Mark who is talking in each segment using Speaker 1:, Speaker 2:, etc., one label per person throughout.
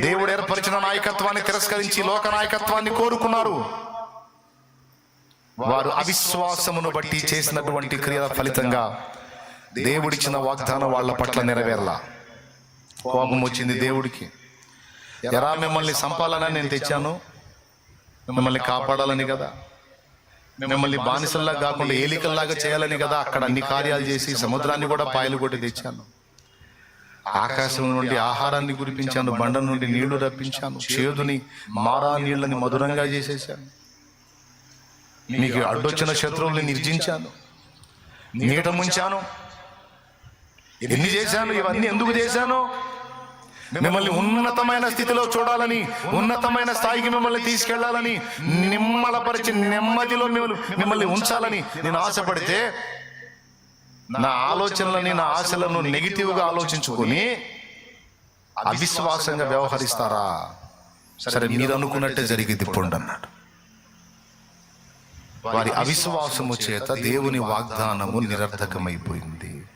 Speaker 1: దేవుడు ఏర్పరిచిన నాయకత్వాన్ని తిరస్కరించి లోక నాయకత్వాన్ని కోరుకున్నారు. వారు అవిశ్వాసమును బట్టి చేసినటువంటి క్రియల ఫలితంగా దేవుడిచ్చిన వాగ్దానం వాళ్ళ పట్ల నెరవేరలా. కోపం వచ్చింది దేవుడికి. ఎరా మిమ్మల్ని సంపాలనని నేను తెచ్చాను. మిమ్మల్ని కాపాడాలని కదా. మిమ్మల్ని బానిసల్లా కాకుండా ఏలికల్లాగా చేయాలని కదా అక్కడ అన్ని కార్యాలు చేసి సముద్రాన్ని కూడా పాయలు కొట్టి తెచ్చాను. ఆకాశం నుండి ఆహారాన్ని కురిపించాను బండ నుండి నీళ్ళు రప్పించాను చేదుని మారా నీళ్ళని మధురంగా చేసేసాను. మీకు అడ్డొచ్చిన శత్రువుల్ని నిర్జించాను. నీట ముంచాను. ఎన్ని చేశాను? ఇవన్నీ ఎందుకు చేశాను? మిమ్మల్ని ఉన్నతమైన స్థితిలో చూడాలని ఉన్నతమైన స్థాయికి మిమ్మల్ని తీసుకెళ్ళాలని నిమ్మలపరిచి నెమ్మదిలో మిమ్మల్ని మిమ్మల్ని ఉంచాలని నేను ఆశపడితే నా ఆలోచనలని నా ఆశలను నెగిటివ్గా ఆలోచించుకొని అవిశ్వాసంగా వ్యవహరిస్తారా? సరే మీరు అనుకున్నట్టే జరిగింది ఇప్పుడు అన్నాడు వారి అవిశ్వాసము చేత దేవుని వాగ్దానము నిరర్థకమైపోయింది.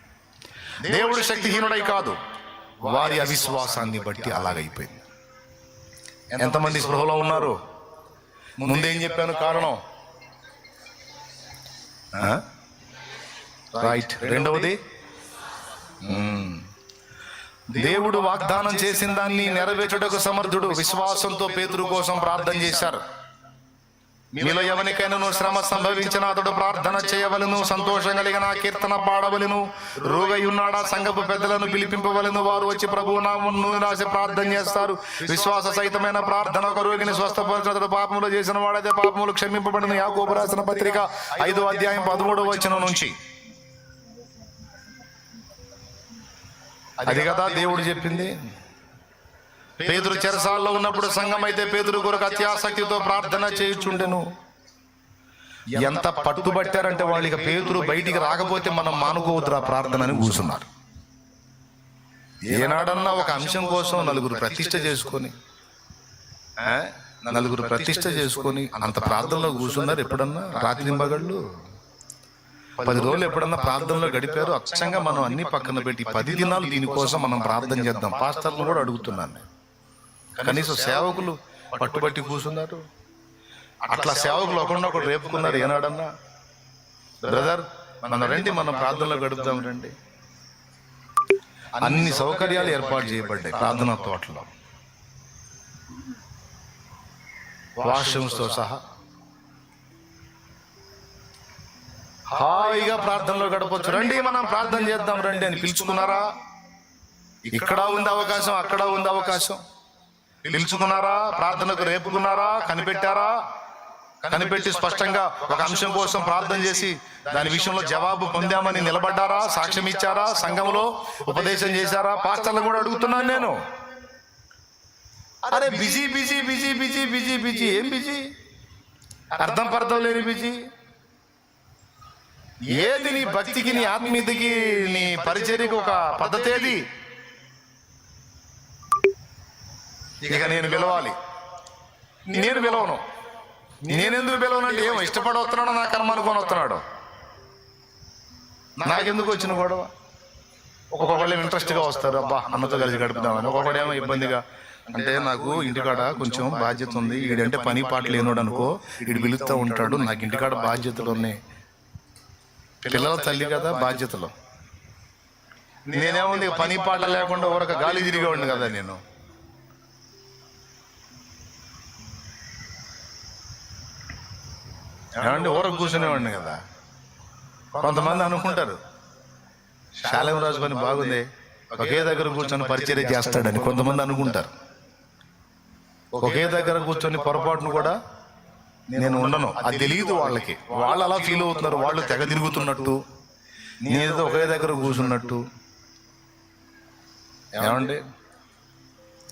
Speaker 1: దేవుడు శక్తిహీనుడై కాదు వారి అవిశ్వాసాన్ని బట్టి అలాగైపోయింది. ఎంతమంది స్పృహలో ఉన్నారు? ముందేం చెప్పాను కారణం? ఆ? రైట్ రెండవది? దేవుడు వాగ్దానం చేసిన దాన్ని నెరవేర్చుటకు సమర్థుడు విశ్వాసంతో పేతురు కోసం ప్రార్థన చేశారు. మీలో ఎవరికైనా శ్రమ సంభవించిన అతడు ప్రార్థన చేయవలను సంతోషం కలిగిన కీర్తన పాడవలను రోగై ఉన్నాడా పెద్దలను పిలిపింపవలను వారు వచ్చి ప్రభు నామను రాసి ప్రార్థన చేస్తారు. విశ్వాస సహితమైన ప్రార్థన ఒక రోగిని స్వస్థపరిచిన అతడు పాపములు చేసిన వాడైతే పాపములు క్షమింపబడిన యాకోపు రాసిన పత్రిక ఐదో అధ్యాయం పదమూడవ వచనం నుంచి. అది కదా దేవుడు చెప్పింది. పేదరు చెరసాల్లో ఉన్నప్పుడు సంఘం అయితే పేదరు కొరకు అత్యాసక్తితో ప్రార్థన చేయుచుండెను. ఎంత పట్టుబట్టారంటే వాళ్ళకి పేదరు బయటికి రాకపోతే మనం మానుకోవద్దురా ప్రార్థన అని కూర్చున్నారు. ఏనాడన్నా ఒక అంశం కోసం నలుగురు ప్రతిష్ట చేసుకొని నలుగురు ప్రతిష్ట చేసుకొని అంత ప్రార్థనలో కూర్చున్నారు ఎప్పుడన్నా? రాత్రి మగళ్ళు పది రోజులు ఎప్పుడన్నా ప్రార్థనలో గడిపారు అచ్చంగా మనం అన్ని పక్కన పెట్టి పది దినాలు దీనికోసం మనం ప్రార్థన చేద్దాం. పాస్టర్లు కూడా అడుగుతున్నాను కనీసం సేవకులు పట్టుబట్టి కూర్చున్నారు. అట్లా సేవకులు ఒకరినొకరు రేపుకున్నారు ఏనాడన్నా. బ్రదర్ మనం రండి మనం ప్రార్థనలో గడుపుదాం రండి. అన్ని సౌకర్యాలు ఏర్పాటు చేయబడ్డాయి ప్రార్థనా తోటలో. వాష్రూమ్స్తో సహా. హాయిగా ప్రార్థనలో గడపచ్చు. రండి మనం ప్రార్థన చేద్దాం. రండి అని పిలుచుకున్నారా? ఇక్కడ ఉంది అవకాశం అక్కడ ఉంది అవకాశం. పిలుచుకున్నారా? ప్రార్థనకు రేపుకున్నారా? కనిపెట్టారా? కనిపెట్టి స్పష్టంగా ఒక అంశం కోసం ప్రార్థన చేసి దాని విషయంలో జవాబు పొందామని నిలబడ్డారా? సాక్ష్యం ఇచ్చారా? సంఘంలో ఉపదేశం చేశారా? పాస్టర్లు కూడా అడుగుతున్నాను నేను. అరే busy busy busy busy busy busy. ఏం బిజీ? అర్థం పర్థం లేని బిజీ. ఏది నీ భక్తికి నీ ఆత్మీయతకి నీ పరిచర్యకి ఒక పద్ధతి ఏది ఇక నేను పిలవాలి నేను పిలవను నేనెందుకు పిలవనంటే ఏమో ఇష్టపడి వస్తున్నాడో నా కర్మ అనుకొని వస్తున్నాడు. నాకెందుకు వచ్చిన గొడవ? ఒక్కొక్కళ్ళు ఇంట్రెస్ట్గా వస్తారు అబ్బా అన్నతో కలిసి గడుపుదామని. ఒక్కొక్కడు ఏమో ఇబ్బందిగా అంటే నాకు ఇంటికాడ కొంచెం బాధ్యత ఉంది. ఈడంటే పని పాట లేనోడు అనుకో వీడు పిలుస్తూ ఉంటాడు. నాకు ఇంటికాడ బాధ్యతలు ఉన్నాయి. పిల్లల తల్లి కదా బాధ్యతలు. నేనేముంది పని పాట లేకుండా ఊరక గాలి తిరిగేవాడిని కదా నేను. ఏమంటే ఊరకు కూర్చునేవాడిని కదా. కొంతమంది అనుకుంటారు. శాలం రాజు పని బాగుంది. ఒకే దగ్గర కూర్చొని పరిచర్య చేస్తాడని కొంతమంది అనుకుంటారు. ఒకే దగ్గర కూర్చొని పొరపాటును కూడా నేను ఉండను. అది తెలియదు వాళ్ళకి. వాళ్ళు అలా ఫీల్ అవుతున్నారు. వాళ్ళు తెగ తిరుగుతున్నట్టు. నేనేదో ఒకే దగ్గర కూర్చున్నట్టు. ఏమండి?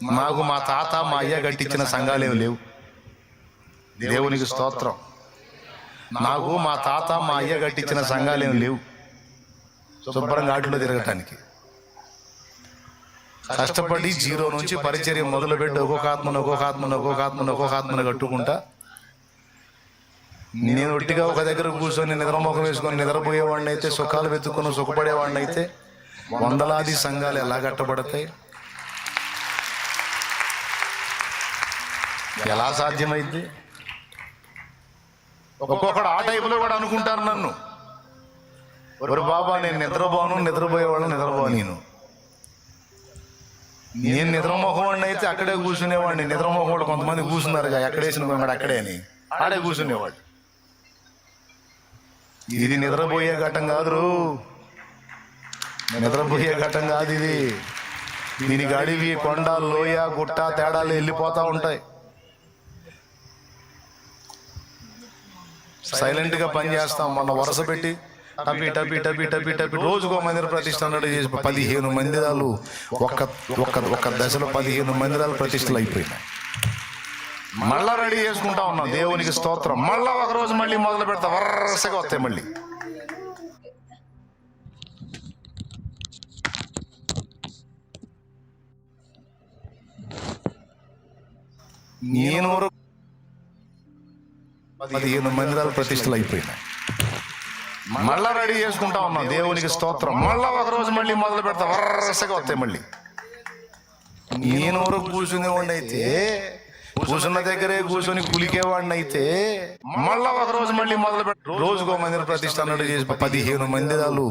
Speaker 1: మాకు మా తాత మా అయ్య కట్టించిన సంఘాలేవి లేవు. దేవునికి స్తోత్రం. నాకు మా తాత మా అయ్య కట్టించిన సంఘాలేమి లేవు. శుభ్రంగా ఆటలో తిరగటానికి. కష్టపడి జీరో నుంచి పరిచర్య మొదలుపెట్టి ఒక్కొక్క ఆత్మను ఒక్కొక్క ఆత్మను ఒక్కొక్క ఆత్మను ఒక్కొక్క ఆత్మను కట్టుకుంటా నేను ఒట్టిగా ఒక దగ్గర కూర్చొని నిద్రమోకం వేసుకొని నిద్రపోయేవాడిని అయితే సుఖాలు వెతుక్కుని సుఖపడేవాడిని అయితే వందలాది సంఘాలు ఎలా కట్టబడతాయి? ఎలా సాధ్యమైంది? ఒక్కొక్కడు ఆ టైపులో కూడా అనుకుంటారు నన్ను. ఒరు బాబా నేను నిద్రపోను నిద్రపోయేవాళ్ళు నిద్రపో నేను. నేను నిద్రమోహం అయితే అక్కడే కూర్చునేవాడిని. నిద్రమోహం కొంతమంది కూర్చున్నారు ఎక్కడేసిన అక్కడే అని. ఆడే కూర్చునేవాడు. ఇది నిద్రపోయే ఘట్టం కాదు నిద్రపోయే ఘట్టం కాదు ఇది. దీనికి అడవి కొండ లోయ గుట్ట తేడాలు వెళ్ళిపోతూ ఉంటాయి. సైలెంట్గా పని చేస్తాం. మొన్న వరుస పెట్టి టపి టపి టపి టపి టపి రోజుకో మందిర ప్రతిష్ట అన్నట్టు చేసి పదిహేను మందిరాలు ఒక్క ఒక్క ఒక్క దశలో పదిహేను మందిరాలు ప్రతిష్టలు అయిపోయినాయి. మళ్ళా రెడీ చేసుకుంటా ఉన్నాం దేవునికి స్తోత్రం. మళ్ళా ఒక రోజు మళ్ళీ మొదలు పెడతా. వరుసగా వస్తాయి మళ్ళీ. నేను పదిహేను మందిరాలు ప్రతిష్టలు అయిపోయినాయి మళ్ళా రెడీ చేసుకుంటా ఉన్నాం. దేవునికి స్తోత్రం. మళ్ళా ఒక రోజు మళ్ళీ మొదలు పెడతా. వరుసగా వస్తాయి మళ్ళీ. నేను వరకు కూర్చునేవాడిని అయితే కూర్చున్న దగ్గరే కూర్చొని కులికేవాడిని అయితే మళ్ళా ఒక రోజు మళ్ళీ మొదలు పెట్టి రోజుకో మందిర ప్రతిష్ట అన్నట్టు చేసి పదిహేను మందిరాలు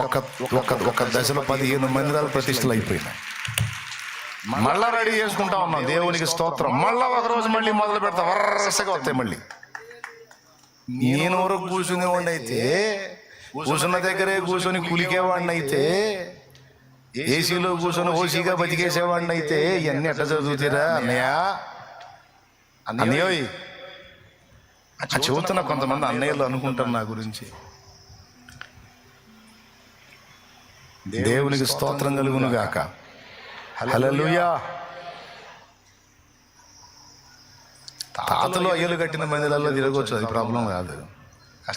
Speaker 1: ఒక ఒక్క ఒక దశలో పదిహేను మందిరాలు ప్రతిష్టలు అయిపోయినాయి మళ్ళా రెడీ చేసుకుంటా ఉన్నాం. దేవునికి స్తోత్రం. మళ్ళా ఒక రోజు మళ్ళీ మొదలు పెడతా. వరసగా వస్తాయి మళ్ళీ. నేను వరకు కూర్చునేవాడిని అయితే కూర్చున్న దగ్గరే కూర్చొని కులికేవాడిని అయితే ఏసీలో కూర్చొని ఓసీగా బతికేసేవాడిని అయితే ఇవన్నీ ఎట్లా చదువుతారా అన్నయ్య? అన్నయ్యోయ్ ఆ చెబుతున్న కొంతమంది అన్నయ్యలు అనుకుంటారు నా గురించి. దేవునికి స్తోత్రం కలుగును గాక. హల్లెలూయా. తాతలు అయ్యలు కట్టిన మందిరాల్లో తిరగవచ్చు అది ప్రాబ్లం కాదు.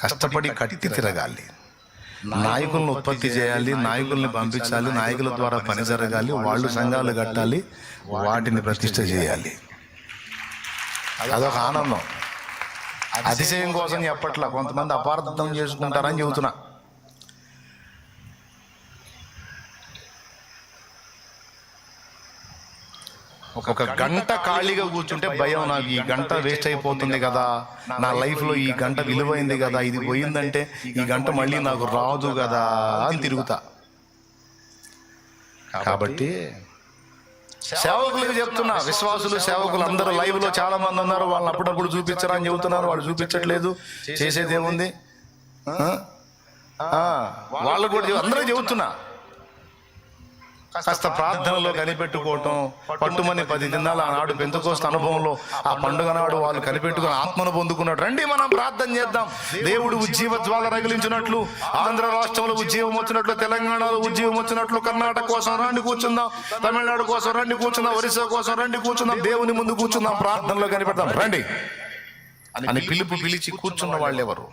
Speaker 1: కష్టపడి కట్టి తిరగాలి. నాయకులను ఉత్పత్తి చేయాలి నాయకుల్ని పంపించాలి నాయకుల ద్వారా పని జరగాలి వాళ్ళు సంఘాలు కట్టాలి వాటిని ప్రతిష్ట చేయాలి. అదొక ఆనందం. అతిశయం కోసం చెప్పట్లా కొంతమంది అపార్థం చేసుకుంటారని చెబుతున్నా. ఒక గంట ఖాళీగా కూర్చుంటే భయం నాకు ఈ గంట వేస్ట్ అయిపోతుంది కదా. నా లైఫ్లో ఈ గంట విలువైంది కదా. ఇది పోయిందంటే ఈ గంట మళ్ళీ నాకు రాదు కదా అని తిరుగుతా. కాబట్టి సేవకులకు చెప్తున్నా విశ్వాసులు సేవకులు అందరూ లైవ్లో చాలా మంది ఉన్నారు వాళ్ళని అప్పుడప్పుడు చూపించరా అని చెబుతున్నారు వాళ్ళు చూపించట్లేదు చేసేది ఏముంది? వాళ్ళు కూడా అందరూ చెబుతున్నా. కాస్త ప్రార్థనలో కనిపెట్టుకోవటం పట్టుమని పది దినాలు ఆనాడు పెంతుకోస్త అనుభవంలో ఆ పండుగ నాడు వాళ్ళు కనిపెట్టుకుని ఆత్మను పొందుకున్నాడు రండి మనం ప్రార్థన చేద్దాం. దేవుడు ఉజ్జీవ జ్వాల రగిలించినట్లు ఆంధ్ర రాష్ట్రంలో ఉజ్జీవం వచ్చినట్లు తెలంగాణలో ఉజ్జీవం వచ్చినట్లు కర్ణాటక కోసం రండి కూర్చుందాం తమిళనాడు కోసం రండి కూర్చుందాం ఒరిస్సా కోసం రండి కూర్చుందాం దేవుని ముందు కూర్చుందాం ప్రార్థనలో కనిపెడదాం. రండి. అని పిలుపు పిలిచి కూర్చున్న వాళ్ళెవరు?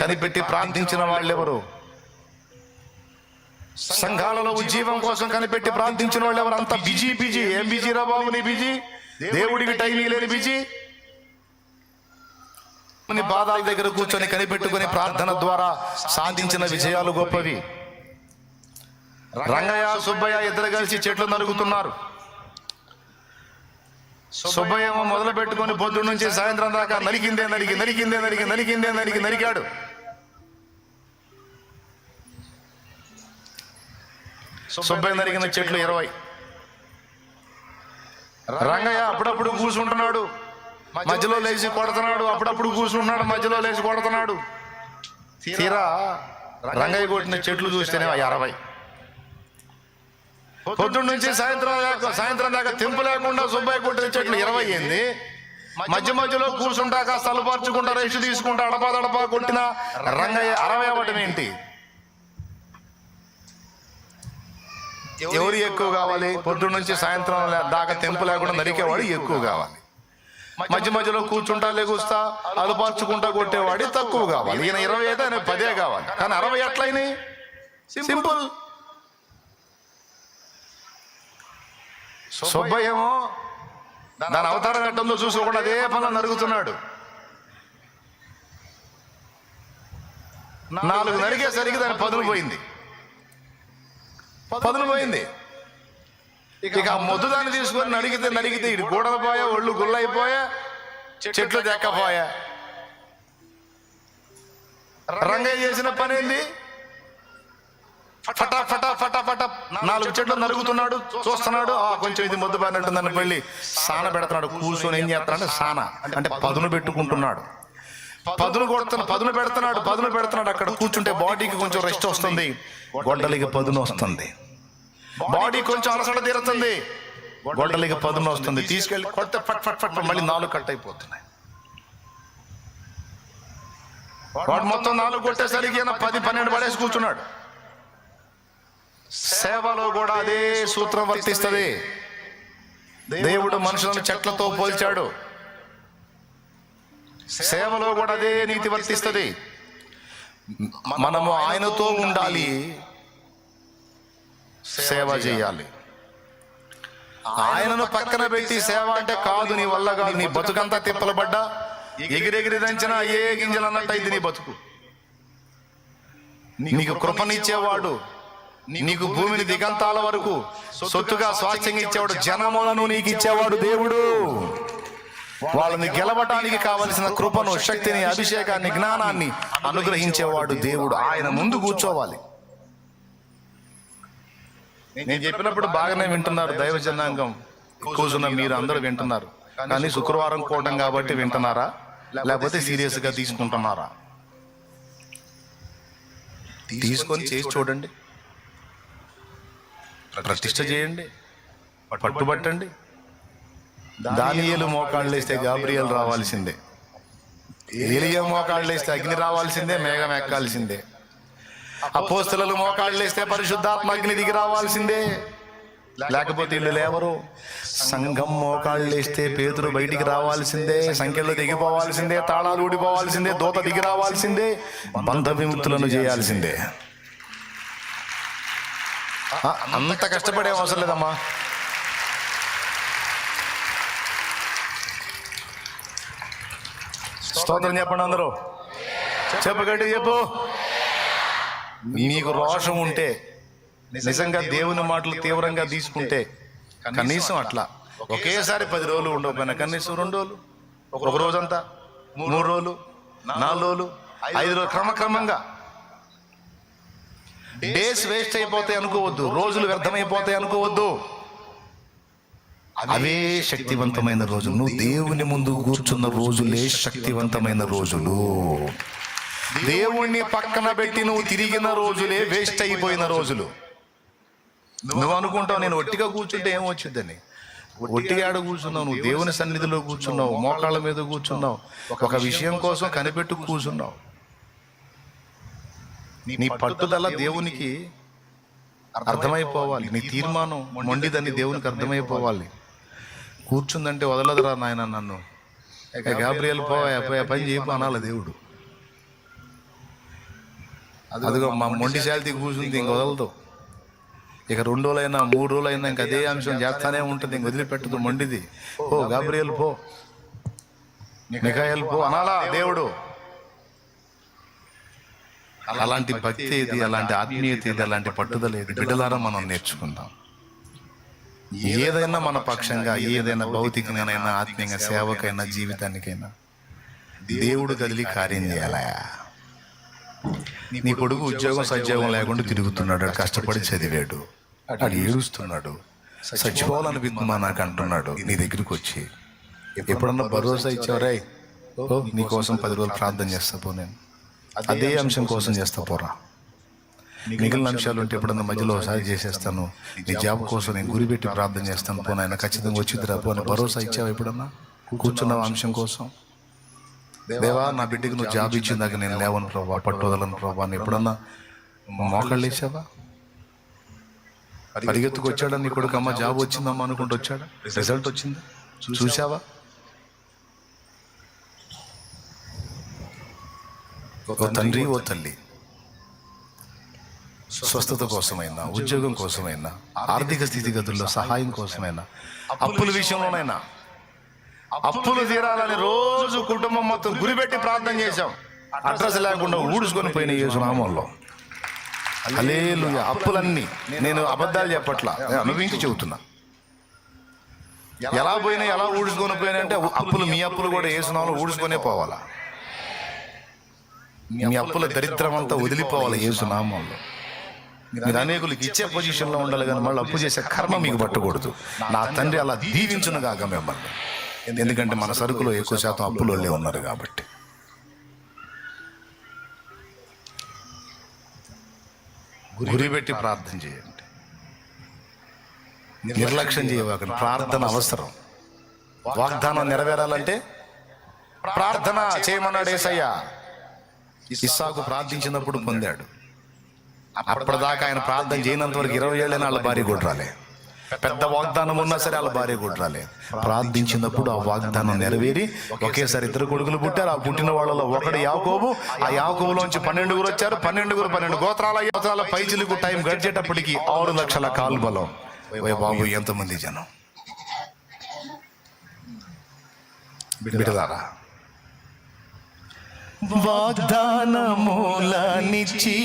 Speaker 1: కనిపెట్టి ప్రార్థించిన వాళ్ళెవరు? సంఘాలలో ఉజ్జీవం కోసం కనిపెట్టి ప్రార్థించిన వాళ్ళు ఎవరు? అంత బిజీ బిజీ. ఏం బిజీ రా బాబు నీ బిజీ? దేవుడికి టైం లేని బిజీ. బాధల దగ్గర కూర్చొని కనిపెట్టుకుని ప్రార్థన ద్వారా సాధించిన విజయాలు గొప్పవి. రంగయ్య సుబ్బయ్య ఇద్దరు కలిసి చెట్లు నరుగుతున్నారు సుబ్బయ్య మొదలు పెట్టుకొని పొద్దు నుంచి సాయంత్రం దాకా నరికిందే నరికి నరికిందే నరికి నరికిందే నరికి నరికాడు. సుబ్బయ్య నరికిన చెట్లు ఇరవై. రంగయ్య అప్పుడప్పుడు కూర్చుంటున్నాడు మధ్యలో లేచి కొడుతున్నాడు. అప్పుడప్పుడు కూర్చుంటున్నాడు మధ్యలో లేచి కొడుతున్నాడు. తీరా. రంగయ్య కొట్టిన చెట్లు చూస్తేనే అరవై. పొద్దున్న నుంచి సాయంత్రం దాకా సాయంత్రం దాకా తెంపు లేకుండా సుబ్బయ్య కొట్టిన చెట్లు ఇరవై అయింది. మధ్య మధ్యలో కూర్చుంటా కాస్త అలపరుచుకుంటా రెస్ట్ తీసుకుంటా అడపా దడపా కొట్టిన రంగయ్య అరవై అవ్వటం ఏంటి? ఎవరు ఎక్కువ కావాలి? పొద్దున్న నుంచి సాయంత్రం దాకా తెంపు లేకుండా నరికేవాడు ఎక్కువ కావాలి. మధ్య మధ్యలో కూర్చుంటా లేగుస్తా అలుపార్చుకుంటా కొట్టేవాడి తక్కువ కావాలి. ఈయన ఇరవై అయితే ఆయన పదే కావాలి. కానీ అరవై ఎట్లయినాయి? సింపుల్. సుబ్బయ్య ఏమో దాని అవతారం ఎట్టందో చూసుకోకుండా అదే పనులు నరుగుతున్నాడు నాలుగు నరికేసరికి దాని పదును పోయింది. పదును పోయింది. ఇక ఆ మొద్దు దాన్ని తీసుకొని నరిగితే నరిగితే ఇటు గూడలు పోయా ఒళ్ళు గుల్లైపోయా చెట్లు దెక్కపోయా రంగయ్య చేసిన పని ఏంది? ఫటా ఫటా ఫటా ఫటా నాలుగు చెట్లు నరుగుతున్నాడు చూస్తున్నాడు. ఆ కొంచెం ఇది మొద్దు బారినట్టుందని వెళ్ళి సాన పెడుతున్నాడు. కూర్చొని ఏం చేస్తున్నాడు? సాన. అంటే పదును పెట్టుకుంటున్నాడు. పదును కొడుతున్న పదును పెడుతున్నాడు పదును పెడుతున్నాడు. అక్కడ కూర్చుంటే బాడీకి కొంచెం రెస్ట్ వస్తుంది. గొడ్డలికి పదును వస్తుంది. బాడీ కొంచెం అలసట తీరుతుంది. గొడ్డలికి పదును వస్తుంది. తీసుకెళ్ళి కొడితే ఫట్ ఫట్ ఫట్ మళ్ళీ నాలుగు కట్ అయిపోతున్నాయి. వాడు మొత్తం నాలుగు కొట్టేసరికి ఈయన పది పన్నెండు పడేసి కూర్చున్నాడు. సేవలో కూడా అదే సూత్రం వర్తిస్తుంది. దేవుడు మనుషులను చెట్లతో పోల్చాడు. సేవలో కూడా అదే నీతి వర్తిస్తుంది. మనము ఆయనతో ఉండాలి. సేవ చేయాలి. ఆయనను పక్కన పెట్టి సేవ అంటే కాదు నీ వల్ల కాదు నీ బతుకంతా తిప్పలు పడ్డా ఎగిరెగిరి దంచిన ఏ గింజలు అన్నట్టు అయింది నీ బతుకు. నీకు కృపనిచ్చేవాడు నీకు భూమిని దిగంతాల వరకు సొత్తుగా స్వాస్థ్యంగా ఇచ్చేవాడు జనములను నీకు ఇచ్చేవాడు దేవుడు. వాళ్ళని గెలవటానికి కావలసిన కృపను శక్తిని అభిషేకాన్ని జ్ఞానాన్ని అనుగ్రహించేవాడు దేవుడు. ఆయన ముందు కూర్చోవాలి. నేను చెప్పినప్పుడు బాగానే వింటున్నారు దైవ జనాంగం. కూర్చున్న మీరు అందరూ వింటున్నారు. కానీ శుక్రవారం కూటం కాబట్టి వింటున్నారా? లేకపోతే సీరియస్గా తీసుకుంటున్నారా? తీసుకొని చేసి చూడండి. ప్రతిష్ట చేయండి. పట్టుబట్టండి. దానియలు మోకాళ్ళు వేస్తే గాబ్రియల్ రావాల్సిందే. ఏలియా మోకాళ్ళు వేస్తే అగ్ని రావాల్సిందే మేఘం ఎక్కాల్సిందే. అపోస్తలు మోకాళ్ళు వేస్తే పరిశుద్ధాత్మ అగ్ని దిగి రావాల్సిందే. లేకపోతే వీళ్ళు లేవరు. సంఘం మోకాళ్ళు వేస్తే పేతురు బయటికి రావాల్సిందే. సంఖ్యలో దిగిపోవాల్సిందే తాళాలు ఊడిపోవాల్సిందే. దూత దిగి రావాల్సిందే. బంధ విముక్తులను చేయాల్సిందే అంత కష్టపడే అవసరం లేదమ్మా. స్తోత్రం చెప్పండి అందరూ. చెప్పగట్టి చెప్పు. నీకు రోషం ఉంటే నిజంగా దేవుని మాటలు తీవ్రంగా తీసుకుంటే కనీసం అట్లా. ఒకేసారి పది రోజులు ఉండకపోయినా కనీసం రెండు రోజులు. ఒక రోజంతా మూడు రోజులు నాలుగు రోజులు ఐదు రోజులు క్రమక్రమంగా. డేస్ వేస్ట్ అయిపోతాయి అనుకోవద్దు రోజులు వ్యర్థమైపోతాయి అనుకోవద్దు. అవే శక్తివంతమైన రోజులు. నువ్వు దేవుని ముందు కూర్చున్న రోజులే శక్తివంతమైన రోజులు. దేవుణ్ణి పక్కన పెట్టి నువ్వు తిరిగిన రోజులే వేస్ట్ అయిపోయిన రోజులు. నువ్వు అనుకుంటావు నేను ఒట్టిగా కూర్చుంటే ఏం వచ్చిందని ఆడ కూర్చున్నావు నువ్వు దేవుని సన్నిధిలో కూర్చున్నావు మోకాళ్ళ మీద కూర్చున్నావు ఒక విషయం కోసం కనిపెట్టు కూర్చున్నావు. నీ పట్టుదల దేవునికి అర్థమైపోవాలి. నీ తీర్మానం మొండిదని దేవునికి అర్థమైపోవాలి. కూర్చుందంటే వదలదురా నాయన నన్ను. గాబ్రియల్ పోయా పని చేయపు అనాలి దేవుడు. అదిగో మా మొండి శాలిటీ కూర్చుంది ఇంక వదలదు. ఇక రెండు రోజులైనా మూడు రోజులైనా ఇంక అదే అంశం చేస్తానే ఉంటుంది ఇంక వదిలిపెట్టదు మొండిది. ఓ గాబ్రియల్ పో. నికాయల్ పో అనాలా దేవుడు. అలాంటి భక్తి ఇది అలాంటి ఆత్మీయత ఇది అలాంటి పట్టుదల ఇది బిడ్డలారా మనం నేర్చుకుందాం. ఏదైనా మన పక్షంగా ఏదైనా భౌతికంగానైనా ఆత్మీయంగా సేవకైనా జీవితానికైనా. దేవుడు కదిలి కార్యం చేయాలా? నీ కొడుకు ఉద్యోగం సద్యోగం లేకుండా తిరుగుతున్నాడు కష్టపడి చదివాడు. వాడు ఏడుస్తున్నాడు. చచ్చిపోవాలనిపిస్తుందా నాకు అంటున్నాడు. నీ దగ్గరికి వచ్చి. ఎప్పుడన్నా భరోసా ఇచ్చావరే ఓ నీ కోసం పది రోజులు ప్రార్థన చేస్తా పో నేను. అదే అంశం కోసం చేస్తా పోరా. మిగిలిన అంశాలు ఉంటే ఎప్పుడన్నా మధ్యలో ఒకసారి చేసేస్తాను. నీ జాబ్ కోసం నేను గురిపెట్టి ప్రార్థన చేస్తాను పో నాయన ఖచ్చితంగా వచ్చిద్దిరా పో అని భరోసా ఇచ్చావు ఎప్పుడన్నా? కూర్చున్నావు అంశం కోసం? దేవా నా బిడ్డకి నువ్వు జాబ్ ఇచ్చిందాక నేను లేవను ప్రభా పట్టుదలను ప్రభా అని ఎప్పుడన్నా మోకాళ్ళు వేసావా? పరిగెత్తుకు వచ్చాడా నీ కొడుకు? అమ్మ జాబ్ వచ్చిందమ్మా అనుకుంటూ వచ్చాడా? రిజల్ట్ వచ్చిందా? చూసావా? ఓ తండ్రి ఓ తల్లి. స్వస్థత కోసమైనా ఉద్యోగం కోసమైనా ఆర్థిక స్థితిగతుల్లో సహాయం కోసమైనా అప్పుల విషయంలోనైనా అప్పులు తీరాలని రోజు కుటుంబం మొత్తం గురిపెట్టి ప్రార్థన చేశాం. అడ్రస్ లేకుండా ఊడుచుకొని పోయిన యేసు నామంలో. అలేలు అప్పులన్నీ నేను అబద్ధాలు చెప్పట్లా. నేను అనుభవించి చెబుతున్నా. ఎలా పోయినా ఎలా ఊడ్చుకొని పోయినా అంటే అప్పులు మీ అప్పులు కూడా ఏసునాలు ఊడ్చుకొనే పోవాలా? మీ అప్పుల దరిద్రం అంతా వదిలిపోవాలి ఏసునామంలో మీరు అనేకులకి ఇచ్చే పొజిషన్లో ఉండాలి కానీ మళ్ళీ అప్పు చేసే కర్మ మీకు పట్టకూడదు. నా తండ్రి అలా దీవించునుగాక మిమ్మల్ని. ఎందుకంటే మన సరుకులో ఎక్కువ శాతం అప్పులోళ్ళే ఉన్నారు కాబట్టి. గురి పెట్టి ప్రార్థన చేయండి. నిర్లక్ష్యం చేయవాకండి ప్రార్థన అవసరం. వాగ్దానం నెరవేరాలంటే ప్రార్థన చేయమన్నాడు ఏసయ్య. ఇస్సాకు ప్రార్థించినప్పుడు పొందాడు. అప్పటిదాకా ఆయన ప్రార్థన చేయనంత వరకు ఇరవై ఏళ్ళైన వాళ్ళ భార్య కూడా రాలే పెద్ద వాగ్దానం ఉన్నా సరే వాళ్ళ భార్య కూడా రాలే ప్రార్థించినప్పుడు ఆ వాగ్దానం నెరవేరి ఒకేసారి ఇద్దరు కొడుకులు పుట్టారు. ఆ పుట్టిన వాళ్ళలో ఒకడు యాకోబు ఆ యాకోబులోంచి పన్నెండుగురు వచ్చారు. పన్నెండుగురు పన్నెండు గోత్రాల గోత్రాల పైచిలకు టైం గడిచేటప్పటికి ఆరు లక్షల కాలు బలం బాబు ఎంతమంది జనం? బిడదారా వాగ్దానమూలనిచ్చి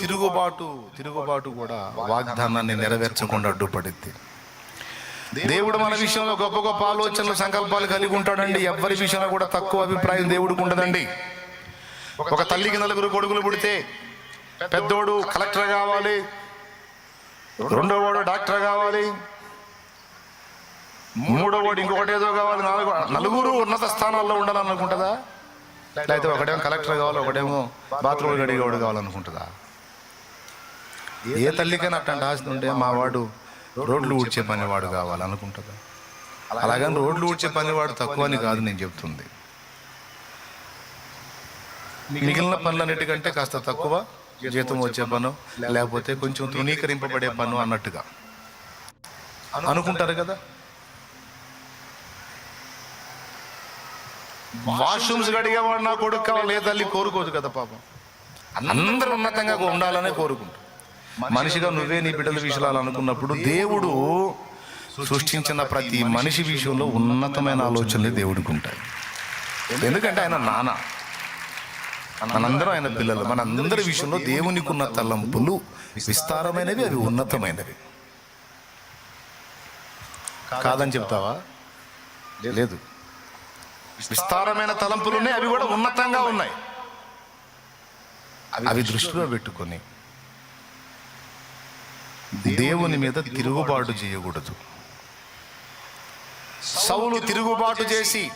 Speaker 1: తిరుగుబాటు తిరుగుబాటు కూడా వాగ్దానాన్ని నెరవేర్చకుండా అడ్డుపడింది. దేవుడు మన విషయంలో గొప్ప గొప్ప ఆలోచనలు సంకల్పాలు కలిగి ఉంటాడండి. ఎవరి విషయంలో కూడా తక్కువ అభిప్రాయం దేవుడికి ఉండదండి. ఒక తల్లికి నలుగురు కొడుకులు పుడితే పెద్దోడు కలెక్టర్ కావాలి రెండోవాడు డాక్టర్ కావాలి మూడోవాడు ఇంకొకటి ఏదో కావాలి నాలుగు నలుగురు ఉన్నత స్థానాల్లో ఉండాలనుకుంటుందా? లేకపోతే ఒకటేమో కలెక్టర్ కావాలి ఒకటేమో బాత్రూమ్ గడిగేవాడు కావాలనుకుంటుందా? ఏ తల్లికైనా అట్లాంటి ఆశ ఉంటే మా వాడు రోడ్లు ఊడ్చే పనివాడు కావాలనుకుంటుందా. అలాగని రోడ్లు ఊడ్చే పనివాడు తక్కువ అని కాదు నేను చెప్తుంది. మిగిలిన పనులన్నిటికంటే కాస్త తక్కువ జీతం వచ్చే పను లేకపోతే కొంచెం తృణీకరింపబడే పను అన్నట్టుగా. అనుకుంటారు కదా? వాష్రూమ్స్ కడిగేవాడు నా కొడుకు కావాలి తల్లి కోరుకోదు కదా పాపం. అందరూ ఉన్నతంగా ఉండాలనే కోరుకుంటారు. మనిషిగా నువ్వే నీ బిడ్డల విషయాలు అనుకున్నప్పుడు దేవుడు సృష్టించిన ప్రతి మనిషి విషయంలో ఉన్నతమైన ఆలోచనలే దేవుడికి ఉంటాయి ఎందుకంటే ఆయన నాన్న. మనందరం ఆయన పిల్లలు. మనందరి విషయంలో దేవునికి ఉన్న తలంపులు విస్తారమైనవి అవి ఉన్నతమైనవి. కాదని చెప్తావా? లేదు. విస్తారమైన తలంపులు ఉన్నాయి అవి కూడా ఉన్నతంగా ఉన్నాయి. అవి దృష్టిలో పెట్టుకొని దేవుని మీద తిరుగుబాటు చేయకూడదు. సౌలు తిరుగుబాటు చేసి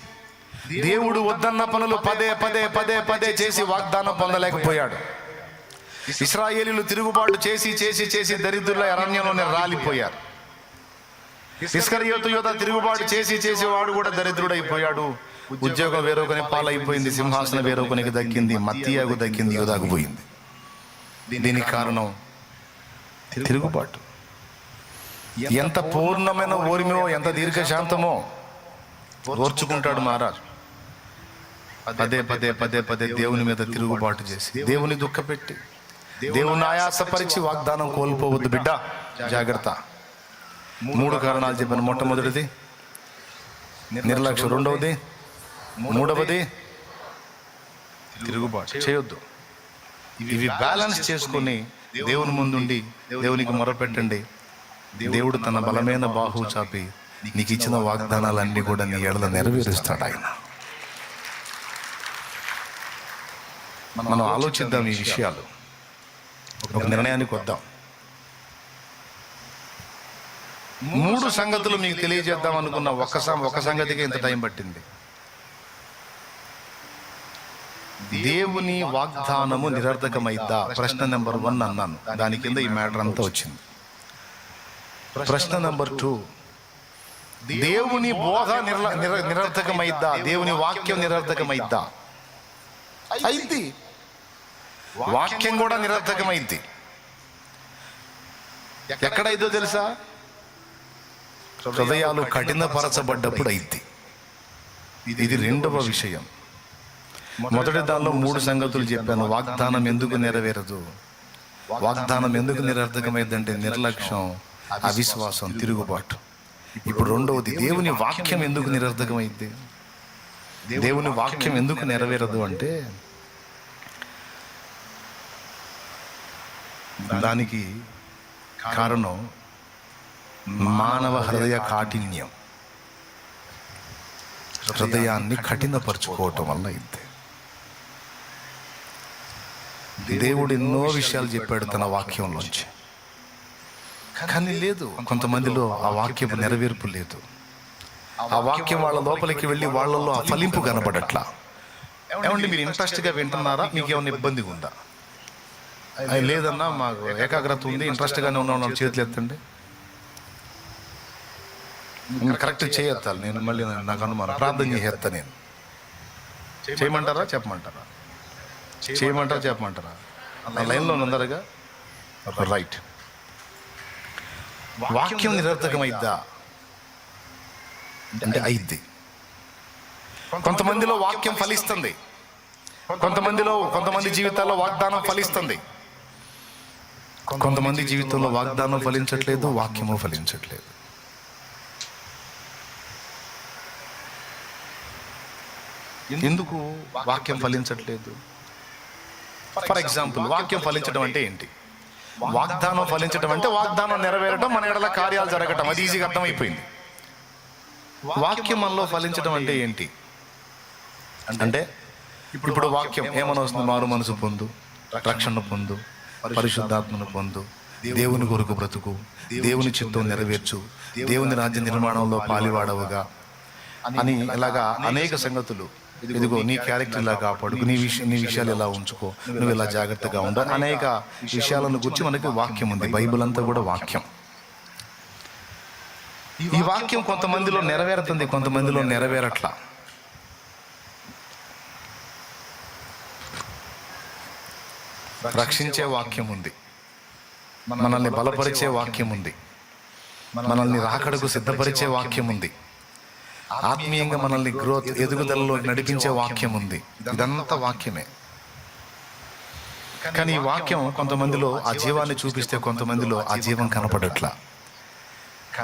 Speaker 1: దేవుడు వద్దన్న పనులు పదే పదే పదే పదే చేసి వాగ్దానం పొందలేకపోయాడు. ఇస్రాయేలీలు తిరుగుబాటు చేసి చేసి చేసి దరిద్రుల అరణ్యంలోనే రాలిపోయారు. ఇస్కరియోతు యోధ తిరుగుబాటు చేసి చేసి వాడు కూడా దరిద్రుడైపోయాడు. ఉద్యోగం వేరొకని పాలైపోయింది సింహాసనం వేరొకనికి దక్కింది మత్తియాకు దక్కింది యోధాకు పోయింది. దీనికి కారణం తిరుగుబాటు. ఎంత పూర్ణమైన ఓర్మిలో ఎంత దీర్ఘశాంతమో ఓర్చుకుంటాడు మహారాజు. పదే పదే పదే పదే దేవుని మీద తిరుగుబాటు చేసి దేవుని దుఃఖపెట్టి దేవుని ఆయాసపరిచి వాగ్దానం కోల్పోవద్దు బిడ్డ. జాగ్రత్త. మూడు కారణాలు చెప్పాను. మొట్టమొదటిది నిర్లక్ష్యం. రెండవది మూడవది తిరుగుబాటు. చేయొద్దు. ఇవి బ్యాలెన్స్ చేసుకొని దేవుని ముందుండి దేవునికి మొరపెట్టండి. దేవుడు తన బలమైన బాహు చాపి నీకు ఇచ్చిన వాగ్దానాలన్నీ కూడా నీ ఎడల నెరవేరుస్తాడు ఆయన. మనం ఆలోచిద్దాం ఈ విషయాలు. ఒక నిర్ణయానికి వద్దాం. మూడు సంగతులు మీకు తెలియజేద్దాం అనుకున్న ఒక సం- ఒక సంగతికి ఇంత టైం పట్టింది. దేవుని వాగ్దానము నిరర్థకమైద్దా? ప్రశ్న నెంబర్ వన్ అన్నాను. దాని కింద ఈ మ్యాటర్ అంతా వచ్చింది. ప్రశ్న నెంబర్ టూ. దేవుని బోధ నిర్ల నిర- నిరర్థకమైద్దా? దేవుని వాక్యం నిరర్థకమైద్దా? అయింది. వాక్యం కూడా నిరర్థకమైంది. ఎక్కడైందో తెలుసా? హృదయాలు కఠినపరచబడ్డప్పుడు అయింది. ఇది రెండవ విషయం. మొదటి దానిలో మూడు సంగతులు చెప్పాను. వాగ్దానం ఎందుకు నెరవేరదు? వాగ్దానం ఎందుకు నిరర్థకమైందంటే నిర్లక్ష్యం అవిశ్వాసం తిరుగుబాటు. ఇప్పుడు రెండవది దేవుని వాక్యం ఎందుకు నిరర్థకమైంది? దేవుని వాక్యం ఎందుకు నెరవేరదు అంటే దానికి కారణం మానవ హృదయ కాఠిన్యం. హృదయాన్ని కఠినపరుచుకోవటం వల్ల ఇంతే దేవుడు ఎన్నో విషయాలు చెప్పాడు తన వాక్యంలోంచి. కానీ లేదు కొంతమందిలో ఆ వాక్యం నెరవేర్పు లేదు. ఆ వాక్యం వాళ్ళ లోపలికి వెళ్ళి వాళ్ళలో ఆ ఫలింపు కనపడట్లా ఏమండి మీరు ఇంట్రెస్ట్గా వింటున్నారా? మీకు ఏమైనా ఇబ్బందిగా ఉందా? అది లేదన్నా మాకు ఏకాగ్రత ఉంది ఇంట్రెస్ట్గానే ఉన్న వాళ్ళు చేతులు ఎత్తండి. కరెక్ట్ చేయెత్తాలి నేను మళ్ళీ నాకు అనుమానం ప్రార్థన చేసేస్తా నేను. చేయమంటారా? చెప్పమంటారా? చేయమంటారా? చెప్పమంటారా? లైన్లో ఉందరగా రైట్. వాక్యం నిరర్థకమైద్దా? అంటే అయిద్ది. కొంతమందిలో వాక్యం ఫలిస్తుంది. కొంతమందిలో కొంతమంది జీవితాల్లో వాగ్దానం ఫలిస్తుంది. కొంతమంది జీవితంలో వాగ్దానం ఫలించట్లేదు వాక్యము ఫలించట్లేదు. ఎందుకు వాక్యం ఫలించట్లేదు? ఫర్ ఎగ్జాంపుల్ వాక్యం ఫలించడం అంటే ఏంటి? వాగ్దానం ఫలించడం అంటే వాగ్దానం నెరవేరడం మన ఎడల కార్యాలు జరగటం. అది ఈజీగా అర్థమైపోయింది. వాక్యం మనలో ఫలించడం అంటే ఏంటి? అంటే ఇప్పుడు వాక్యం ఏమని వస్తుంది? మారు మనసు పొందు రక్షణ పొందు పరిశుద్ధాత్మను పొందు దేవుని కొరకు బ్రతుకు దేవుని చిత్తం నెరవేర్చు. దేవుని రాజ్య నిర్మాణంలో పాలివాడవుగా. అని ఇలాగా అనేక సంగతులు ఇదిగో నీ క్యారెక్టర్ ఇలా కాపాడు. నీ విషయం నీ విషయాలు ఇలా ఉంచుకో. నువ్వు ఇలా జాగ్రత్తగా ఉండు. అనేక విషయాలను గురించి మనకి వాక్యం ఉంది. బైబిల్ అంతా కూడా వాక్యం. ఈ వాక్యం కొంతమందిలో నెరవేరుతుంది. కొంతమందిలో నెరవేరట్లా. రక్షించే వాక్యం ఉంది. మనల్ని బలపరిచే వాక్యం ఉంది. మనల్ని రాకడకు సిద్ధపరిచే వాక్యం ఉంది. ఆత్మీయంగా మనల్ని గ్రోత్ ఎదుగుదలలో నడిపించే వాక్యం ఉంది. ఇదంతా వాక్యమే. కానీ ఈ వాక్యం కొంతమందిలో ఆ జీవాన్ని చూపిస్తే కొంతమందిలో ఆ జీవం కనపడట్లా.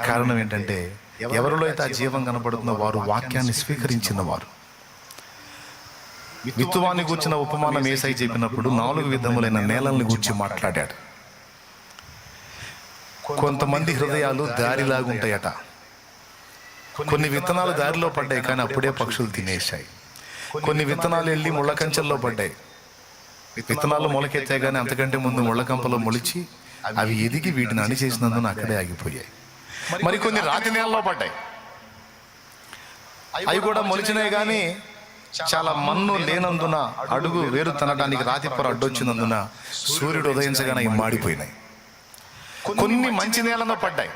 Speaker 1: కారణం ఏంటంటే ఎవరిలో అయితే ఆ జీవం కనపడుతుందో వారు వాక్యాన్ని స్వీకరించిన వారు విత్తువాన్ని గూర్చిన ఉపమానం ఏసై చెప్పినప్పుడు నాలుగు విధములైన నేలల్ని గూర్చి మాట్లాడాడు. కొంతమంది హృదయాలు దారిలాగుంటాయట. కొన్ని విత్తనాలు దారిలో పడ్డాయి కానీ అప్పుడే పక్షులు తినేశాయి. కొన్ని విత్తనాలు వెళ్ళి ముళ్ళ కంచెల్లో పడ్డాయి. విత్తనాలు మొలకెత్తాయి కానీ అంతకంటే ముందు ముళ్ళ కంపలో మొలిచి అవి ఎదిగి వీటిని అణిచేసినందున అక్కడే ఆగిపోయాయి. మరి కొన్ని రాతి నేలలో పడ్డాయి. అవి కూడా మొలిచినాయి కానీ చాలా మన్ను లేనందున అడుగు వేరు తనడానికి రాతి పొర అడ్డొచ్చినందున సూర్యుడు ఉదయించగానే అవి మాడిపోయినాయి. కొన్ని మంచి నేలలో పడ్డాయి.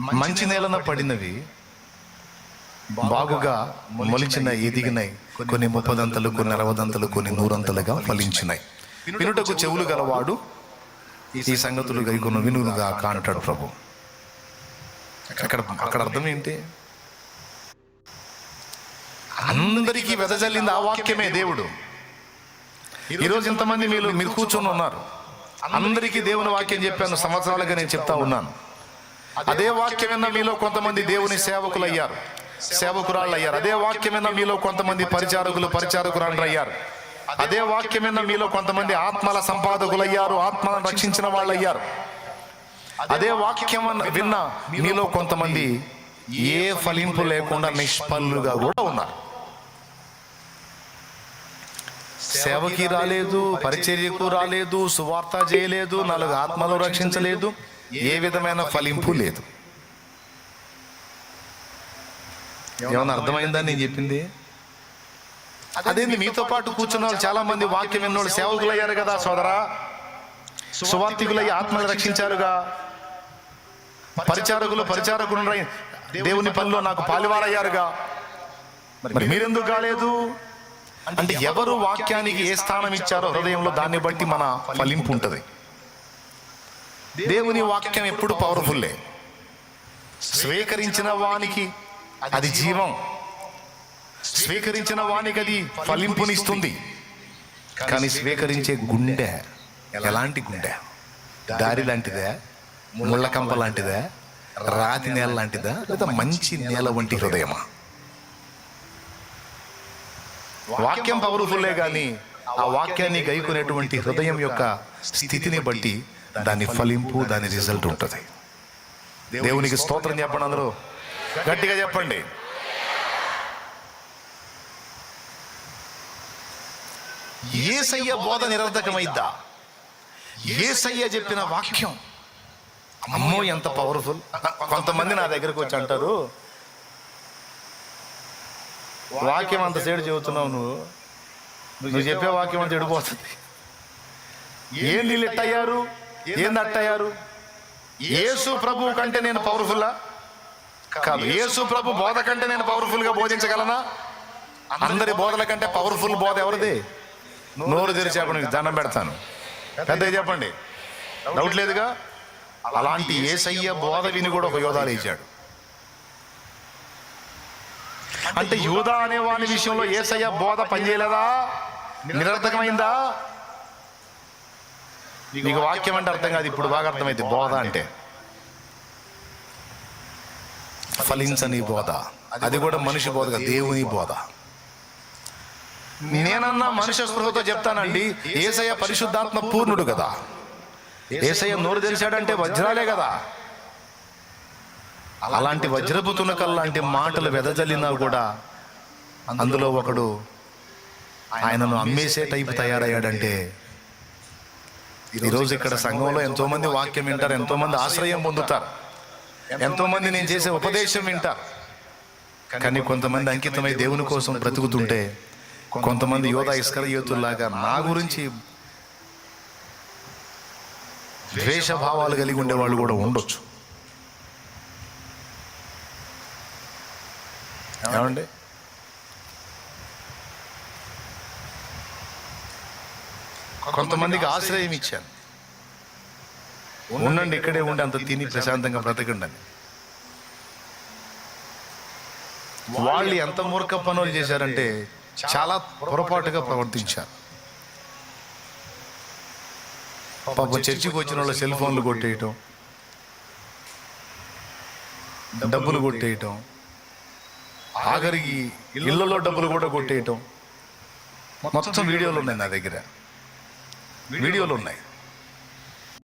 Speaker 1: మంచి నేలలో పడినవి బాగుగా మొలిచిన ఎదిగినాయి కొన్ని ముప్పదంతలు కొన్ని అరవదంతలు కొన్ని నూరంతలుగా ఫలించినాయి వినుటకు చెవులు గలవాడు ఈ సంగతులు గైకొన్న వినుగా కాంటాడు ప్రభు. అక్కడ అక్కడ అర్థం ఏంటి? అందరికీ వెదజల్లింది ఆ వాక్యమే దేవుడు. ఈరోజు ఇంతమంది మీరు మీరు కూర్చొని ఉన్నారు. అందరికీ దేవుని వాక్యం చెప్పాను సంవత్సరాలుగా నేను చెప్తా ఉన్నాను. అదే వాక్యం మీలో కొంతమంది దేవుని సేవకులు అయ్యారు సేవకురాళ్ళు అయ్యారు అదే వాక్యం మీలో కొంతమంది పరిచారకులు పరిచారకురాళ్ళు అయ్యారు అదే వాక్యం మీలో కొంతమంది ఆత్మల సంపాదకులు అయ్యారు ఆత్మలను రక్షించిన వాళ్ళు అయ్యారు అదే వాక్యం విన్న మీలో కొంతమంది ఏ ఫలింపు లేకుండా నిష్ఫలుగా కూడా ఉన్నారు. సేవకి రాలేదు పరిచర్యకు రాలేదు సువార్త చేయలేదు నాలుగు ఆత్మలు రక్షించలేదు ఏ విధమైన ఫలింపు లేదు. ఏమన్నా అర్థమైందా నేను చెప్పింది? అదేంది మీతో పాటు కూర్చున్న వాళ్ళు చాలా మంది వాక్యం విన్నోళ్ళు సేవకులు అయ్యారు కదా సోదరా. సువార్థికులయ్యి ఆత్మలు రక్షించారుగా. పరిచారకులు పరిచారకులు దేవుని పనిలో నాకు పాలివారయ్యారుగా. మరి మీరెందుకు కాలేదు? అంటే ఎవరు వాక్యానికి ఏ స్థానం ఇచ్చారో హృదయంలో దాన్ని బట్టి మన ఫలింపు ఉంటుంది. దేవుని వాక్యం ఎప్పుడు పవర్ఫుల్లే స్వీకరించిన వానికి అది జీవం. స్వీకరించిన వానికి అది ఫలింపునిస్తుంది. కానీ స్వీకరించే గుండె ఎలాంటి గుండె? దారి లాంటిదే? ముళ్ళకంప లాంటిదే? రాతి నేల లాంటిదా? లేదా మంచి నేల వంటి హృదయమా? వాక్యం పవర్ఫుల్లే కానీ ఆ వాక్యాన్ని గైకునేటువంటి హృదయం యొక్క స్థితిని బట్టి దాని ఫలింపు దాని రిజల్ట్ ఉంటుంది. దేవునికి స్తోత్రం చెప్పండి అందరూ. గట్టిగా చెప్పండి. ఏసయ్య బోధ నిరర్ధకమైద్దా ఏసయ్య చెప్పిన వాక్యం. అమ్మో ఎంత పవర్ఫుల్ కొంతమంది నా దగ్గరకు వచ్చి అంటారు వాక్యం అంత సేడు చెబుతున్నావు నువ్వు. నువ్వు చెప్పే వాక్యం అంత చెడిపోతుంది ఏం నీళ్ళు ఎట్టయ్యారు ఏంది అట్టయ్యారు? యేసు ప్రభువు కంటే నేను పవర్ఫుల్లా కాదు యేసు ప్రభు బోధ కంటే నేను పవర్ఫుల్గా బోధించగలనా? అందరి బోధల కంటే పవర్ఫుల్ బోధ ఎవరిది? నోరు తెరిచి చెప్పండి దండం పెడతాను. పెద్దగా చెప్పండి. డౌట్ లేదుగా? అలాంటి ఏసయ్య బోధ విని కూడా ఒక యోధాలు ఇచ్చాడు. అంటే యూదా అనే వాని విషయంలో ఏసయ్య బోధ పనిచేయలేదా? నిరర్థకమైందా? నీకు వాక్యం అంటే అర్థం కాదు ఇప్పుడు బాగా అర్థమైంది బోధ అంటే. ఫలించని బోధ. అది కూడా మనిషి బోధ దేవుని బోధ. నేనన్నా మనుష్య స్పృహతో చెప్తానండి ఏసయ్య పరిశుద్ధాత్మ పూర్ణుడు కదా. ఏసయ్య నోరు తెలిసాడంటే వజ్రాలే కదా. అలాంటి వజ్రపు తునకల్ మాటలు వెదజల్లినా కూడా అందులో ఒకడు ఆయనను అమ్మేసే టైపు తయారయ్యాడంటే ఈరోజు ఇక్కడ సంఘంలో ఎంతోమంది వాక్యం వింటారు ఎంతోమంది ఆశ్రయం పొందుతారు. ఎంతో మంది నేను చేసే ఉపదేశం వింటారు కానీ కొంతమంది అంకితమై దేవుని కోసం బ్రతుకుతుంటే కొంతమంది యోధ ఇస్కరయోతుల్లాగా నా గురించి ద్వేష భావాలు కలిగి ఉండే వాళ్ళు కూడా ఉండొచ్చు. ఏమండి? కొంతమందికి ఆశ్రయం ఇచ్చాను. ఉండండి ఇక్కడే ఉండి అంత తిని ప్రశాంతంగా బ్రతకండి అని. వాళ్ళు ఎంత మూర్ఖ పనులు చేశారంటే చాలా పొరపాటుగా ప్రవర్తించారు. పాపం చర్చికి వచ్చిన వాళ్ళ సెల్ ఫోన్లు కొట్టేయటం డబ్బులు కొట్టేయటం ఆఖరికి ఇళ్ళలో డబ్బులు కూడా కొట్టేయటం. మొత్తం వీడియోలు ఉన్నాయి నా దగ్గర. వీడియోలు ఉన్నాయి.